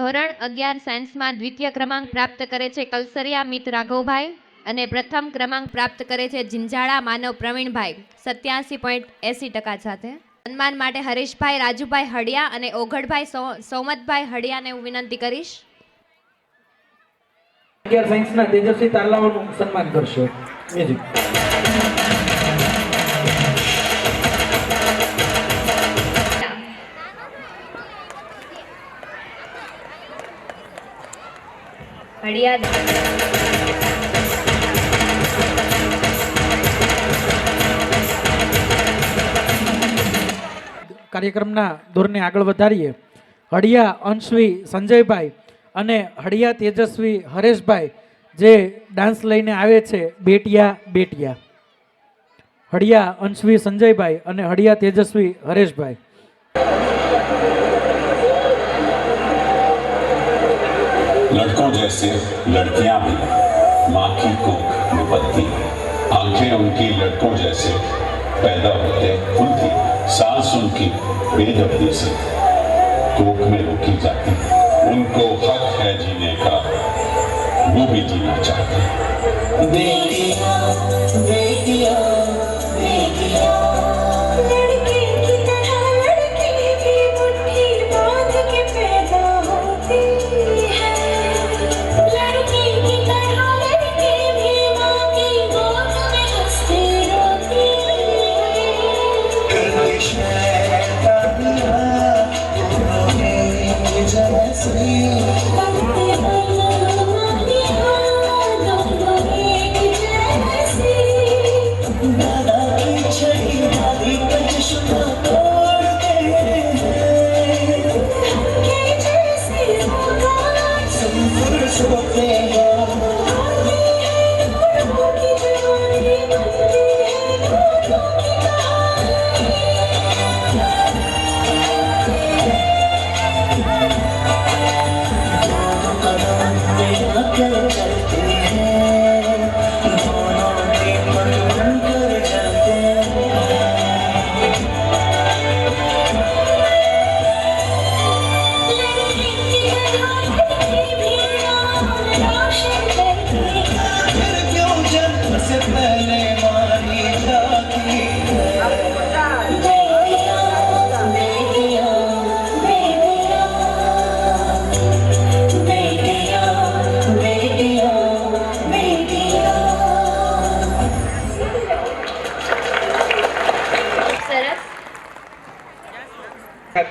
ધોરણ અગિયાર સાયન્સમાં દ્વિતીય ક્રમાંક પ્રાપ્ત કરે છે કલસરિયા મિત રાઘવભાઈ અને પ્રથમ ક્રમાંક પ્રાપ્ત કરે છે જિંજાળા માનવ પ્રવીણભાઈ, સત્યાસી પોઈન્ટ એંસી ટકા સાથે. સન્માન માટે હરીશભાઈ, રાજુભાઈ હડિયા અને ઓઘડભાઈ સોમતભાઈ હડિયાને હું વિનંતી કરીશ. અગિયાર સાયન્સના તેજસ્વી તાલાવાનું સન્માન કરશો. મ્યુઝિક હડિયા કાર્યક્રમના દોરને આગળ વધારીએ. હળિયા અંશવી સંજયભાઈ અને હળિયા તેજસ્વી હરેશભાઈ જે ડાન્સ લઈને આવે છે, બેટિયા બેટિયા. હળિયા અંશવી સંજયભાઈ અને હળિયા તેજસ્વી હરેશભાઈ. लड़कों जैसे लड़कियाँ भी माँ की कोख में पलती आँखें उनकी लड़कों जैसे पैदा होते खुलती सांस उनकी बेदर्दी से कोख में रोकी जाती उनको हक है जीने का, वो भी जीना चाहते हैं। लड़के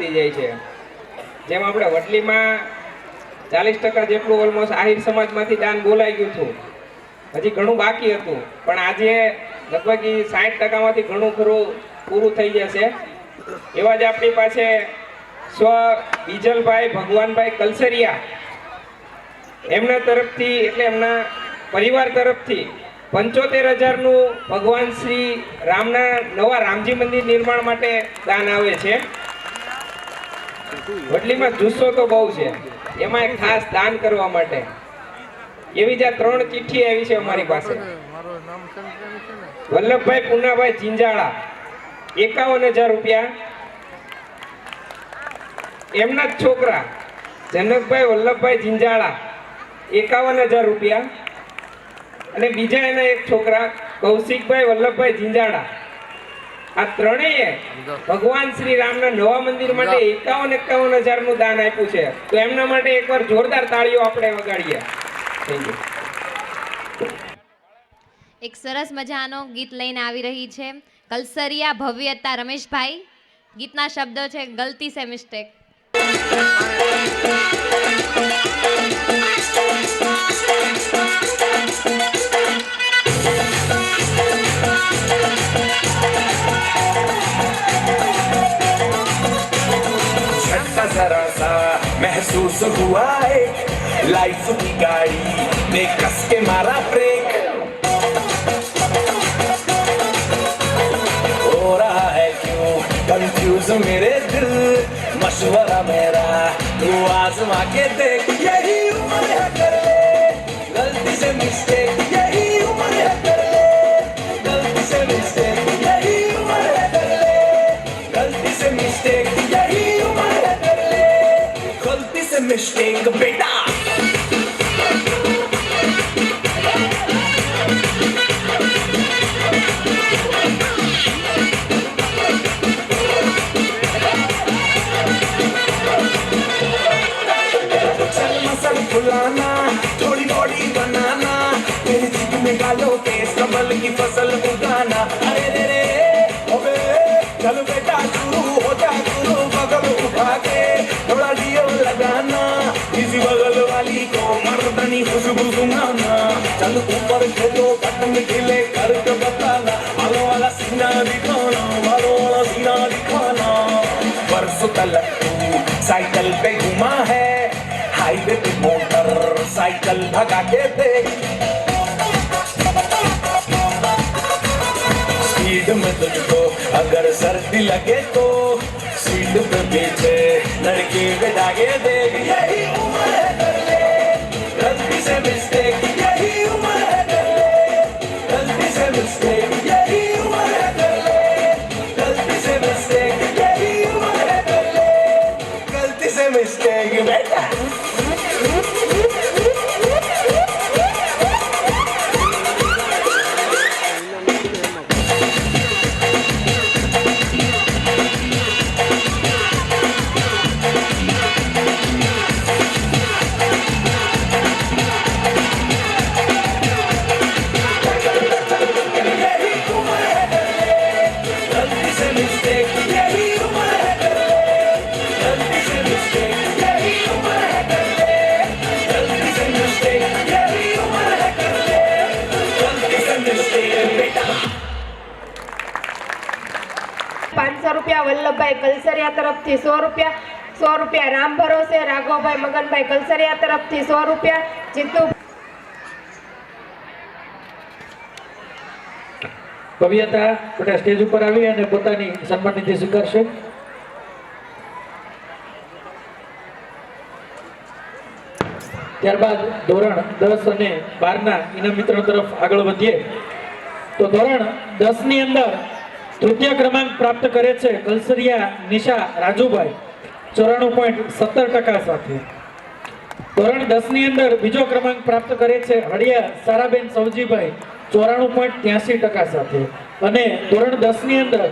થતી જાય છે. જેમ આપણે વડલીમાં ચાલીસ ટકા જેટલું ઓલમોસ્ટ આહિર સમાજમાંથી દાન બોલાઈ ગયું હતું. હજી ઘણું બાકી હતું. પણ આજે લગભગ એ સાઠ ટકામાંથી ઘણું ખરું પૂરું થઈ જશે. એવા જ આપણી પાસે સ્વ બીજલભાઈ ભગવાનભાઈ કલસરિયા. એમના તરફથી એટલે એમના પરિવાર તરફથી પંચોતેર હજારનું ભગવાન શ્રી રામના નવા રામજી મંદિર નિર્માણ માટે દાન આવે છે. વડલીમાં જુસ્સો તો બહુ છે. એમાં એક ખાસ દાન કરવા માટે. એવી જ ત્રણ ચિઠ્ઠી આવી છે અમારી પાસે. વલ્લભભાઈ પુનાભાઈ જિંજાળા, એકાવન હજાર રૂપિયા. એમના જ છોકરા, જનકભાઈ વલ્લભભાઈ જિંજાળા, એકાવન હજાર રૂપિયા. અને બીજા એના એક છોકરા, કૌશિકભાઈ વલ્લભભાઈ જિંજાળા. આ ત્રણેય ભગવાન શ્રી રામના નવા મંદિર માટે એકાવન એકાવન હજારનું દાન આપ્યું છે. તો એમના માટે એકવાર જોરદાર તાળીઓ આપણે વગાડીએ. થેન્ક યુ એક સરસ મજાનો ગીત લઈને આવી રહી છે. કલસરિયા ભવ્યતા રમેશભાઈ. ગીતના શબ્દો છે ગલતી સે મિસ્ટેક. जरा सा महसूस हुआ है लाइफ की गाड़ी ने कस के मारा ब्रेक हो रहा है क्यों कंफ्यूज मेरे दिल? मशवरा मेरा, तू आजमा के देख, यही उम्र है। मिस्टेक बेटा फुलाना, थोड़ी बनाना जिद में डालो कमल की फ़सल उगाना। अरे रे रे खुशबू सुनाना चल ऊपर खेलो बटन खिले करके बताना वालों वाला सीना दिखाना वालों वाला सीना दिखाना परसों तलक तू साइकिल पे घुमा है हाईवे पे मोटर साइकिल भगा के देख स्पीड में तुझको अगर सर्दी लगे तो सीट पे पीछे लड़की बैठा के देख यही પાંચસો રૂપિયા વલ્લભભાઈ કલસરિયા તરફથી સો રૂપિયા સો રૂપિયા રામ ભરોસે, રાઘવભાઈ મગનભાઈ કલસરિયા તરફથી સો રૂપિયા, જીતુ કવિતા બધા સ્ટેજ ઉપર આવી અને પોતાની સન્માન નિધિ સ્વીકારશે. ત્યારબાદ ધોરણ દસ અને બારના ઇનામ મિત્રો તરફ આગળ વધીએ. તો ધોરણ દસની અંદર તૃતીય ક્રમાંક પ્રાપ્ત કરે છે કલસરિયા નિશા રાજુભાઈ. ચોરાણું પોઈન્ટ સત્તર ટકા સાથે. ધોરણ દસની અંદર બીજો ક્રમાંક પ્રાપ્ત કરે છે હળિયા સારાબેન સવજીભાઈ. ચોરાણું પોઈન્ટ ત્યાસી ટકા સાથે. અને ધોરણ દસની અંદર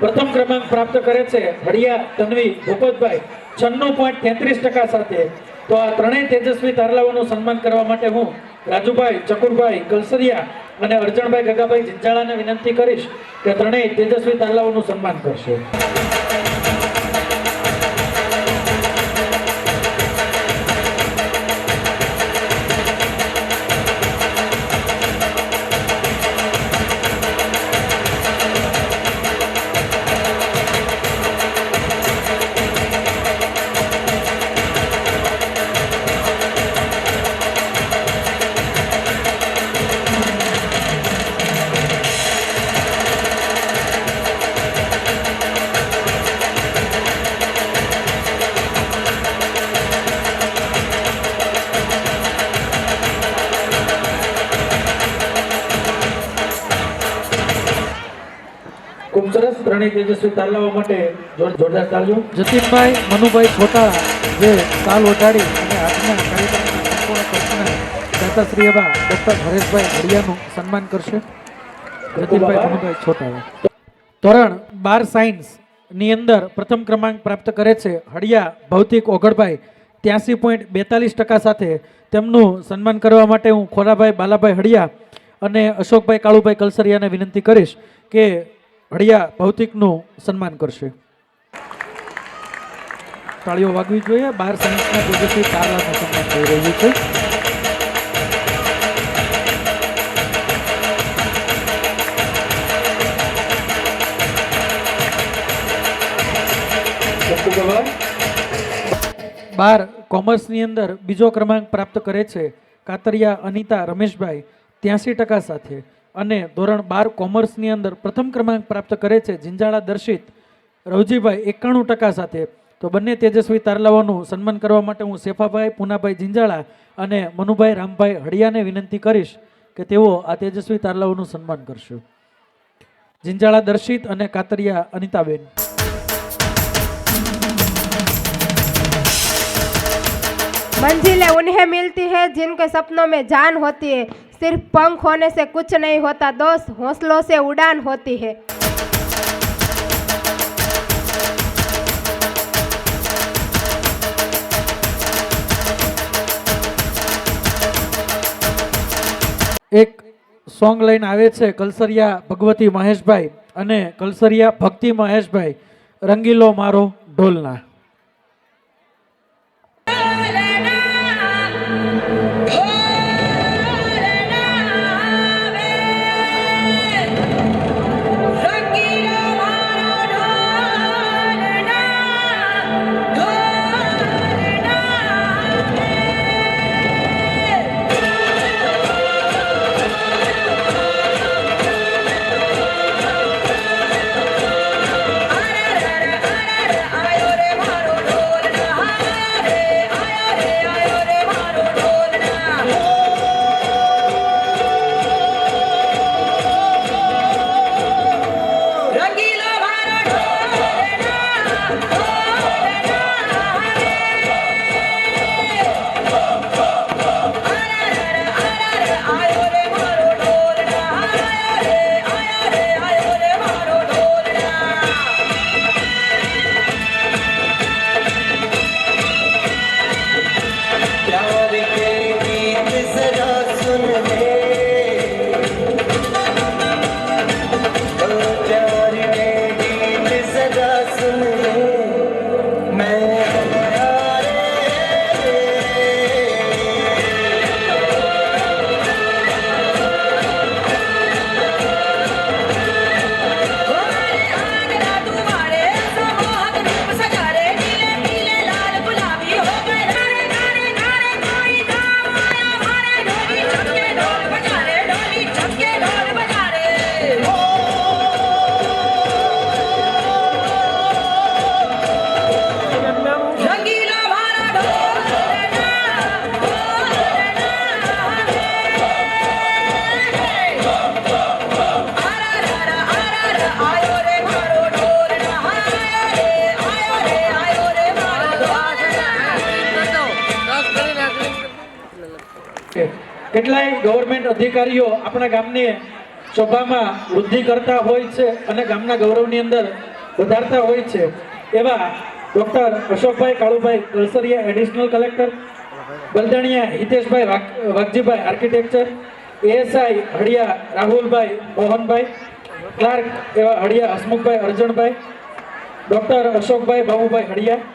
પ્રથમ ક્રમાંક પ્રાપ્ત કરે છે હળિયા તન્વી ભૂપતભાઈ. છન્નું પોઈન્ટ તેત્રીસ ટકા સાથે. તો આ ત્રણેય તેજસ્વી તારલાઓનું સન્માન કરવા માટે હું રાજુભાઈ ચકુરભાઈ કલસરિયા અને અર્જણભાઈ ગગાભાઈ જિંજાળાને વિનંતી કરીશ કે ત્રણેય તેજસ્વી તાલાઓનું સન્માન કરશે. ત્રણેય તેજસ્વી તારલાઓ માટે જોરદાર તાળીઓ જતીનભાઈ, મનુભાઈ છોટા જે તાલ ઓઢાડી અને આજના કાર્યક્રમના સંપૂર્ણ ખર્ચના દાતાશ્રી એવા હરેશભાઈ હળિયાનું સન્માન કરશે. જતીનભાઈ, મનુભાઈ છોટા. ધોરણ બાર સાયન્સની અંદર પ્રથમ ક્રમાંક પ્રાપ્ત કરે છે હળિયા ભૌતિક ઓગળભાઈ. ત્યાંસી પોઈન્ટ બેતાલીસ ટકા સાથે તેમનું સન્માન કરવા માટે હું ખોરાભાઈ, બાલાભાઈ હળિયા અને અશોકભાઈ, કાળુભાઈ કલસરિયાને વિનંતી કરીશ કે હળિયા ભૌતિકનું સન્માન કરશે. તાળીઓ વાગવી જોઈએ. બાર સાયન્સના તેજસ્વી તારલાનું સન્માન થઈ રહ્યું છે. બાર કોમર્સની અંદર બીજો ક્રમાંક પ્રાપ્ત કરે છે કાતરિયા અનિતા રમેશભાઈ ત્યાંસી ટકા સાથે. અને ધોરણ બાર કોમર્સની અંદર પ્રથમ ક્રમાંક પ્રાપ્ત કરે છે જિંજાળા દર્શિત રવજીભાઈ એકાણું ટકા સાથે તો બંને તેજસ્વી તારલાઓનું સન્માન કરવા માટે હું શેફાભાઈ પૂનાભાઈ જિંજાળા અને મનુભાઈ રામભાઈ હળિયાને વિનંતી કરીશ કે તેઓ આ તેજસ્વી તારલાઓનું સન્માન કરશે જિંજાળા દર્શિત અને કાતરિયા અનિતાબેન मंजिलें उन्हें मिलती है जिनके सपनों में जान होती है सिर्फ पंख होने से कुछ नहीं होता दोस्त हौसलों से उड़ान होती है એક સોંગ લઈને આવે છે કલસરિયા ભગવતી મહેશભાઈ અને કલસરિયા ભક્તિ મહેશભાઈ રંગીલો મારો ઢોલના કેટલાય ગવર્મેન્ટ અધિકારીઓ આપણા ગામની શોભામાં વૃદ્ધિ કરતા હોય છે અને ગામના ગૌરવની અંદર વધારતા હોય છે. એવા doctor Ashokbhai Kalubhai Kalsariya additional collector Baldaniya Hiteshbhai Vaghjibhai architecture ASI Haliya Rahulbhai Mohanbhai, clerk એવા Haliya Hasmukhbhai Arjanbhai doctor Ashokbhai Babubhai Haliya,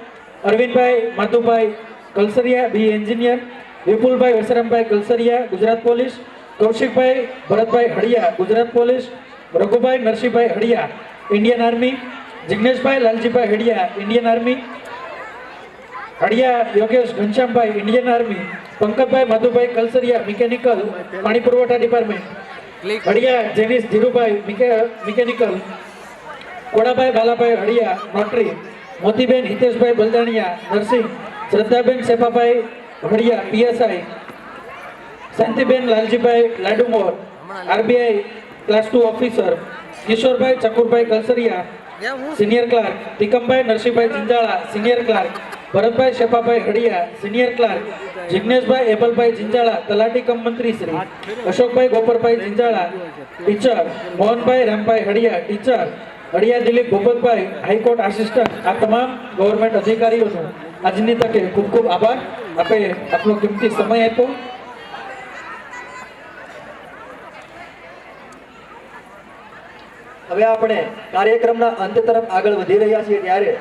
Arvindbhai Madhubhai Kalsariya B engineer Vipulbhai Harsarambhai Kalsariya Gujarat police, Kaushikbhai, Bharatbhai Haliya, Gujarat police, Raghubhai Narsinhbhai Haliya, Indian army, Jigneshbhai Laljibhai Haliya, Indian army, Haliya Yogesh Ghanshyambhai, Indian army, Pankajbhai Madhubhai Kalsariya, mechanical, પાણી પુરવઠા department, Haliya Jenis Dhirubhai mechanical, Kodabhai Balabhai Haliya, notary, Motiben Hiteshbhai Baldaniya, Narsinh, Shraddhaben Sepabhai Haliya PSI Shantiben Laljibhai Ladumor RBI class two officer Kishorbhai Chakurbhai Kalsariya senior clerk Tikambhai Narsinhbhai Jinjala senior clerk Bharatbhai Shepabhai Haliya senior clerk Jigneshbhai Ebalbhai Jinjala તલાટી cum મંત્રી Shri Ashokbhai Goparbhai Jinjala teacher Mohanbhai Rambhai Haliya teacher Haliya Dilip Bhupatbhai high court assistant આ તમામ government અધિકારીઓનો આજની તકે ખૂબ ખૂબ આભાર. આપે આપનો કિંમતી સમય આપ્યો. હવે આપણે કાર્યક્રમના અંત તરફ આગળ વધી રહ્યા છીએ ત્યારે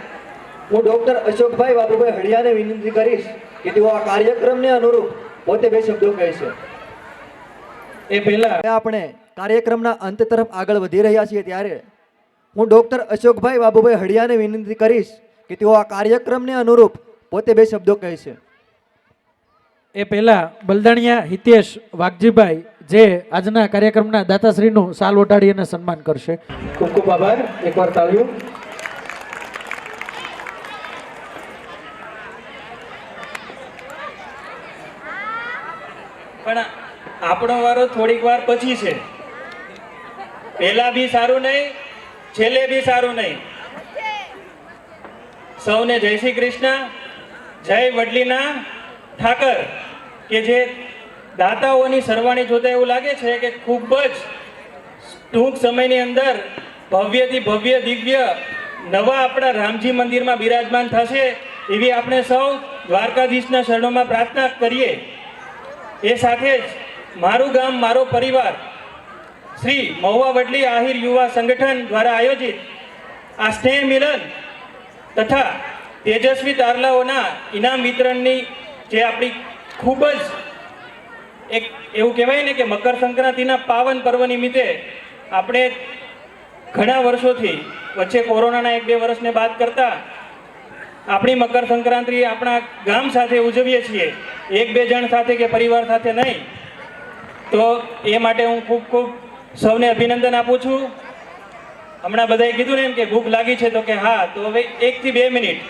હું ડોક્ટર અશોકભાઈ બાબુભાઈ હળિયાને વિનંતી કરીશ કે તેઓ આ કાર્યક્રમને અનુરૂપ પોતે બે શબ્દો કહેશે એ પહેલા આપણે કાર્યક્રમના અંત તરફ આગળ વધી રહ્યા છીએ ત્યારે હું ડૉક્ટર અશોકભાઈ બાબુભાઈ હળિયાને વિનંતી કરીશ કે તેઓ આ કાર્યક્રમને અનુરૂપ પોતે બે શબ્દો કહે છે. એ પહેલા બલદાણિયા હિતેશ વાઘજીભાઈ જે આજના કાર્યક્રમના દાતાશ્રીનું સાલ ઓઢાડી અને સન્માન કરશે. ખૂબ ખૂબ આભાર. એકવાર તાળીઓ. પણ આપણો વારો થોડીક વાર પછી છે. પહેલા બી સારું નહીં છેલ્લે બી સારું નહીં. સૌને જય શ્રી કૃષ્ણ, જય વડલીના ઠાકર, કે જે દાતાઓની સરવાણી જોતા એવું લાગે છે કે ખૂબ જ ટૂંક સમયની અંદર ભવ્યથી ભવ્ય, દિવ્ય, નવા આપણા રામજી મંદિરમાં બિરાજમાન થશે એવી આપણે સૌ દ્વારકાધીશના શરણોમાં પ્રાર્થના કરીએ. એ સાથે જ મારું ગામ, મારો પરિવાર શ્રી મહુવા વડલી આહિર યુવા સંગઠન દ્વારા આયોજિત આ સ્નેહ મિલન તથા તેજસ્વી તારલાઓના ઇનામ વિતરણની જે આપણી ખૂબ જ એક એવું કહેવાય ને કે મકર સંક્રાંતિના પાવન પર્વ નિમિત્તે આપણે ઘણા વર્ષોથી વચ્ચે કોરોનાના એક બે વર્ષને બાદ કરતા આપણી મકર સંક્રાંતિ આપણા ગામ સાથે ઉજવીએ છીએ, એક બે જણ સાથે કે પરિવાર સાથે નહીં, તો એ માટે હું ખૂબ ખૂબ સૌને અભિનંદન આપું છું. હમણાં બધાએ કીધું ને એમ કે ભૂખ લાગી છે તો કે હા, તો હવે એકથી બે મિનિટ.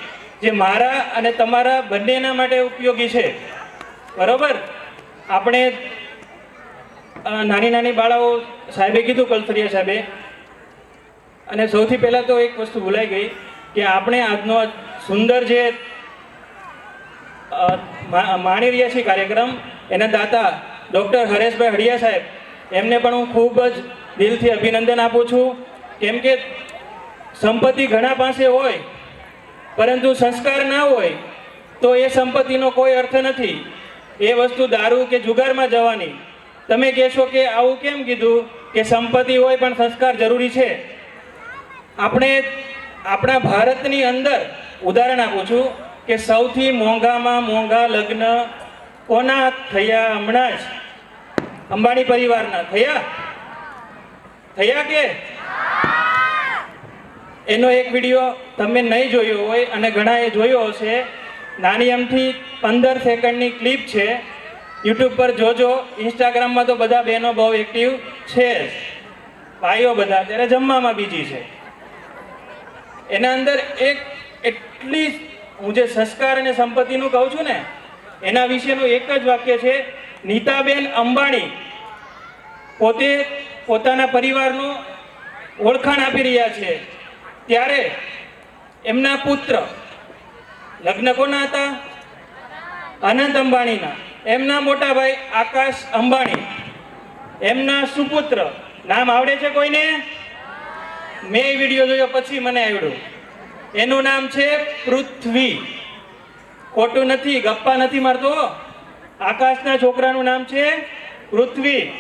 જે મારા અને તમારા બંનેના માટે ઉપયોગી છે. બરોબર? આપણે નાની નાની બાળાઓ સાહેબે કીધું, કલ્થરિયા સાહેબે. અને સૌથી પહેલાં તો એક વસ્તુ ભૂલાઈ ગઈ કે આપણે આજનો સુંદર જે માણી રહ્યા છીએ કાર્યક્રમ, એના દાતા ડૉક્ટર હરેશભાઈ હડિયા સાહેબ એમને પણ હું ખૂબ જ દિલથી અભિનંદન આપું છું. કેમ કે સંપત્તિ ઘણા પાસે હોય, પરંતુ સંસ્કાર ના હોય, તો એ સંપત્તિનો કોઈ અર્થ નથી. એ વસ્તુ દારૂ કે જુગારમાં જવાની. તમે કહેશો કે આવું કેમ કીધું? કે સંપત્તિ હોય પણ સંસ્કાર જરૂરી છે. આપણે આપણા ભારતની અંદર ઉદાહરણ આપું છું કે સૌથી મોંઘામાં મોંઘા લગ્ન કોના થયા હમણાં જ? અંબાણી પરિવારના. થયા? થયા કે? એનો એક વીડિયો તમે નહીં જોયો હોય અને ઘણાએ જોયો હશે. નાની અમથી પંદર સેકન્ડની ક્લિપ છે. યુટ્યુબ પર જોજો. ઇન્સ્ટાગ્રામમાં તો બધા બહેનો બહુ એક્ટિવ છે ભાઈઓ બધા અત્યારે જમવામાં બીજી છે. એના અંદર એક એટલી હું જે સંસ્કાર અને સંપત્તિનું કહું છું ને, એના વિશેનું એક જ વાક્ય છે નીતાબેન અંબાણી પોતે પોતાના પરિવારનું ઓળખાણ આપી રહ્યા છે. ત્યારે એમના પુત્ર લગ્ન કોના હતા? અનંત અંબાણીના. એમના મોટા ભાઈ આકાશ અંબાણી. એમના સુપુત્ર. નામ આવડે છે કોઈને? મેં વીડિયો જોયો પછી મને આવડ્યું. એનું નામ છે પૃથ્વી. ખોટું નથી, ગપ્પા નથી મારતો આકાશના છોકરાનું નામ છે પૃથ્વી.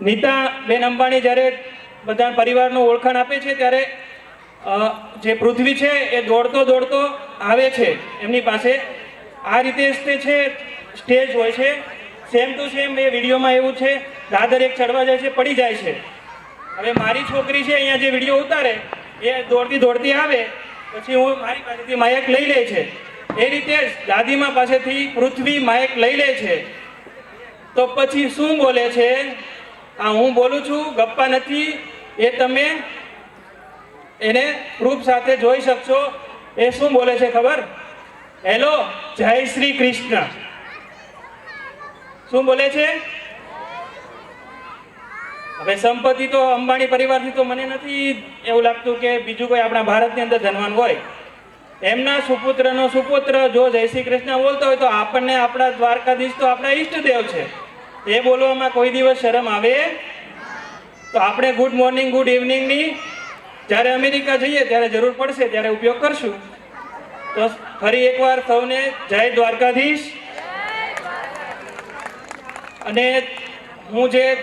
નીતા બેન અંબાણી જ્યારે બધા પરિવારનું ઓળખાણ આપે છે ત્યારે જે પૃથ્વી છે એ દોડતો દોડતો આવે છે. એમની પાસે આ રીતે છે, સ્ટેજ હોય છે. સેમ ટુ સેમ એ વિડીયોમાં એવું છે, દાદર એક ચડવા જાય છે, પડી જાય છે. હવે મારી છોકરી છે, અહીંયા જે વીડિયો ઉતારે, એ દોડતી દોડતી આવે, પછી હું મારી પાસેથી માયક લઈ લે છે. એ રીતે દાદીમા પાસેથી પૃથ્વી માયક લઈ લે છે. તો પછી શું બોલે છે? આ હું બોલું છું, ગપ્પા નથી, એ તમે એને પ્રૂફ સાથે જોઈ શકશો. એ શું બોલે છે ખબર? હેલો, જય શ્રી કૃષ્ણ. શું બોલે છે? હવે સંપત્તિ તો અંબાણી પરિવારથી તો મને નથી એવું લાગતું કે બીજું કોઈ આપણા ભારતની અંદર ધનવાન હોય. એમના સુપુત્રનો સુપુત્ર જો જય શ્રી કૃષ્ણ બોલતો હોય તો આપણને આપણા દ્વારકાધીશ તો આપણા ઈષ્ટદેવ છે. એ બોલવામાં કોઈ દિવસ શરમ આવે? તો આપણે ગુડ મોર્નિંગ ગુડ ઇવનિંગની જ્યારે અમેરિકા જઈએ ત્યારે જરૂર પડશે, ત્યારે ઉપયોગ કરશું. તો ફરી એકવાર સૌને જય દ્વારકાધીશ. અને હું જે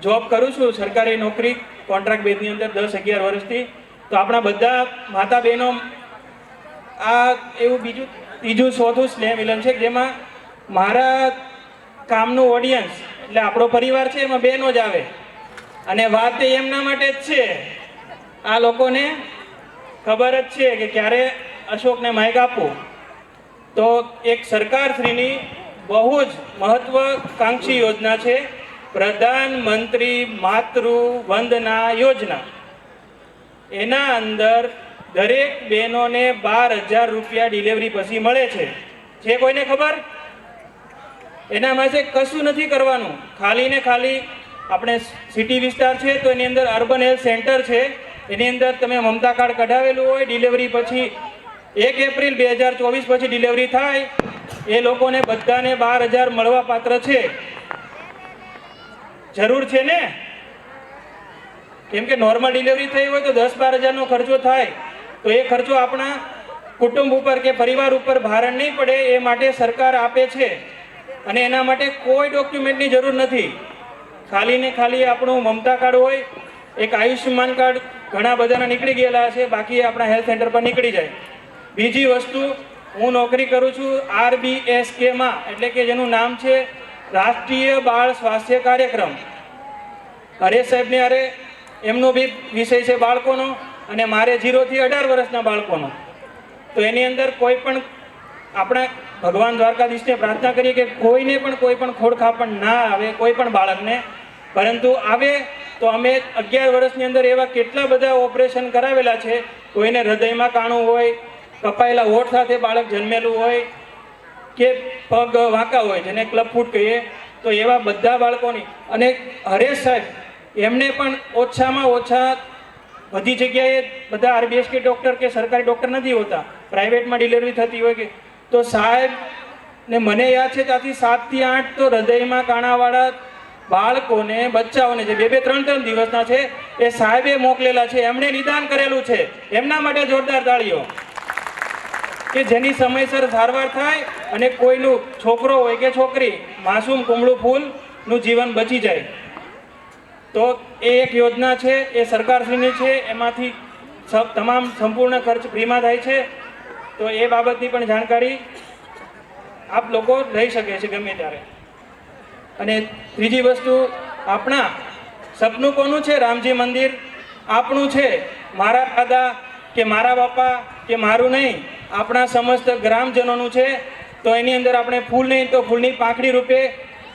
જોબ કરું છું, સરકારી નોકરી કોન્ટ્રાક્ટ બેઝની અંદર દસ અગિયાર વર્ષથી તો આપણા બધા માતા બહેનો આ એવું બીજું ત્રીજું ચોથું સ્નેહ મિલન છે, જેમાં મારા કામનું ઓડિયન્સ એટલે આપણો પરિવાર છે, એમાં બહેનો જ આવે. અને વાત એમના માટે જ છે. આ લોકોને ખબર જ છે કે ક્યારે અશોકને માઇક આપવું તો એક સરકારશ્રીની બહુ જ મહત્વકાંક્ષી યોજના છે, પ્રધાનમંત્રી માતૃ વંદના યોજના. એના અંદર દરેક બહેનોને બાર હજાર રૂપિયા ડિલિવરી પછી મળે છે. છે કોઈને ખબર? એના માટે કશું નથી કરવાનું. ખાલી ને ખાલી આપણે સિટી વિસ્તાર છે તો એની અંદર અર્બન હેલ્થ સેન્ટર છે. એની અંદર તમે મમતા કાર્ડ કઢાવેલું હોય ડિલિવરી પછી એક એપ્રિલ બે હજાર ચોવીસ પછી ડિલિવરી થાય. એ લોકોને બધાને બાર હજાર મળવા પાત્ર છે. જરૂર છે ને? કેમ કે નોર્મલ ડિલિવરી થઈ હોય તો દસ બાર હજારનો ખર્ચો થાય. તો એ ખર્ચો આપણા કુટુંબ ઉપર કે પરિવાર ઉપર ભારણ નહીં પડે, એ માટે સરકાર આપે છે. અને એના માટે કોઈ ડોક્યુમેન્ટની જરૂર નથી. ખાલી ને ખાલી આપણું મમતા કાર્ડ હોય, એક આયુષ્યમાન કાર્ડ ઘણા બધાના નીકળી ગયેલા છે, બાકી આપણા હેલ્થ સેન્ટર પર નીકળી જાય. બીજી વસ્તુ, હું નોકરી કરું છું આરબીએસ કેમાં એટલે કે જેનું નામ છે રાષ્ટ્રીય બાળ સ્વાસ્થ્ય કાર્યક્રમ. અરે સાહેબને અરે એમનો બી વિષય છે બાળકોનો અને મારે જીરોથી અઢાર વર્ષના બાળકોનો. તો એની અંદર કોઈ પણ આપણે ભગવાન દ્વારકાધીશને પ્રાર્થના કરીએ કે કોઈને પણ કોઈ પણ ખોડખાપણ ના આવે, કોઈ પણ બાળકને. પરંતુ આવે તો અમે અગિયાર વર્ષની અંદર એવા કેટલા બધા ઓપરેશન કરાવેલા છે. કોઈને હૃદયમાં કાણું હોય, કપાયેલા હોઠ સાથે બાળક જન્મેલું હોય, કે પગ વાંકા હોય, જેને ક્લબ ફૂટ કહીએ, તો એવા બધા બાળકોની. અને હરેશ સાહેબ એમને પણ ઓછામાં ઓછા બધી જગ્યાએ બધા આરબીએસ કે ડૉક્ટર કે સરકારી ડૉક્ટર નથી હોતા. પ્રાઇવેટમાં ડિલિવરી થતી હોય કે. તો સાહેબ, ને મને યાદ છે ત્યાંથી સાતથી આઠ તો હૃદયમાં કાણાવાળા બાળકોને, બચ્ચાઓને જે બે બે ત્રણ ત્રણ દિવસના છે, એ સાહેબે મોકલેલા છે. એમણે નિદાન કરેલું છે. એમના માટે જોરદાર તાળીઓ. કે જેની સમયસર સારવાર થાય અને કોઈનું છોકરો હોય કે છોકરી, માસૂમ કુમળું ફૂલનું જીવન બચી જાય. તો એ એક યોજના છે, એ સરકારશ્રીની છે, એમાંથી તમામ સંપૂર્ણ ખર્ચ ફ્રીમાં થાય છે. તો એ બાબતની પણ જાણકારી આપ લોકો લઈ શકે છે ગમે ત્યારે. અને ત્રીજી વસ્તુ, આપણા સપનું કોનું છે? રામજી મંદિર. આપણું છે? મારા દાદા કે મારા બાપા કે મારું નહીં, આપણા સમસ્ત ગ્રામજનોનું છે. તો એની અંદર આપણે ફૂલ નહીં તો ફૂલની પાંખડી રૂપે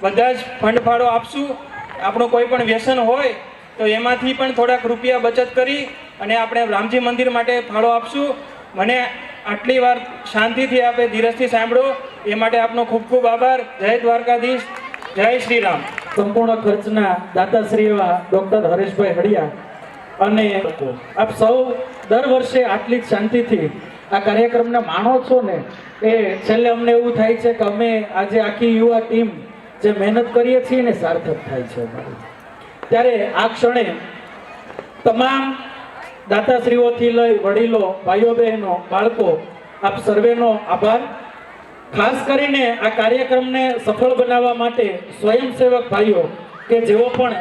બધા જ ફંડ ફાળો આપશું. આપણું કોઈ પણ વ્યસન હોય તો એમાંથી પણ થોડાક રૂપિયા બચત કરી અને આપણે રામજી મંદિર માટે ફાળો આપશું. મને આટલી વાર શાંતિથી આપે, ધીરજથી સાંભળો. એ માટે આપનો ખૂબ ખૂબ આભાર. જય દ્વારકાધીશ. જય શ્રી રામ સંપૂર્ણ ખર્ચના દાતાશ્રી એવા ડોક્ટર હરેશભાઈ હળિયા અને આપ સૌ દર વર્ષે આટલી જ શાંતિથી આ કાર્યક્રમને માણો છો ને. એ છેલ્લે અમને એવું થાય છે કે અમે આજે આખી યુવા ટીમ જે મહેનત કરીએ છીએ ને સાર્થક થાય છે અમારી. ત્યારે આ ક્ષણે તમામ દાતાશ્રીઓથી લઈ વડીલો ભાઈઓ બહેનો બાળકો, આપ સર્વેનો આભાર. ખાસ કરીને આ કાર્યક્રમને સફળ બનાવવા માટે સ્વયંસેવક ભાઈઓ કે જેઓ પણ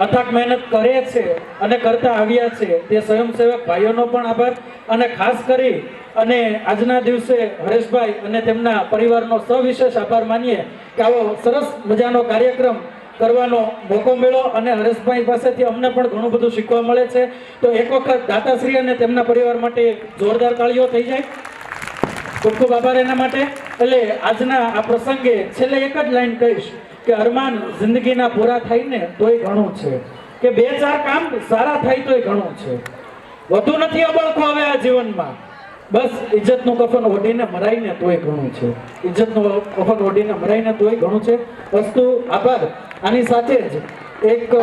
અથાક મહેનત કરે છે અને કરતા આવ્યા છે, તે સ્વયંસેવક ભાઈઓનો પણ આભાર. અને ખાસ કરી અને આજના દિવસે હરેશભાઈ અને તેમના પરિવારનો સવિશેષ આભાર માનીએ કે આવો સરસ મજાનો કાર્યક્રમ કરવાનો મોકો મળ્યો અને હરેશભાઈ પાસેથી અમને પણ ઘણું બધું શીખવા મળે છે. તો એક વખત દાતાશ્રી અને તેમના પરિવાર માટે જોરદાર તાળીઓ થઈ જાય. ખૂબ ખૂબ આભાર એના માટે. એટલે આજના આ પ્રસંગે છેલ્લે એક જ લાઈન કહીશ. કે અરમાન જિંદગીના પૂરા થાય ને તોય ઘણું છે. કે બે ચાર કામ સારા થાય તોય ઘણું છે. વધુ નથી અબળખો હવે આ જીવનમાં. બસ ઇજ્જતનું કફન ઓઢીને મરાઈને તોય ઘણું છે. ઇજ્જતનું કફન ઓઢીને મરાઈને તોય ઘણું છે. વસ્તુ આભાર. આની સાથે જ એક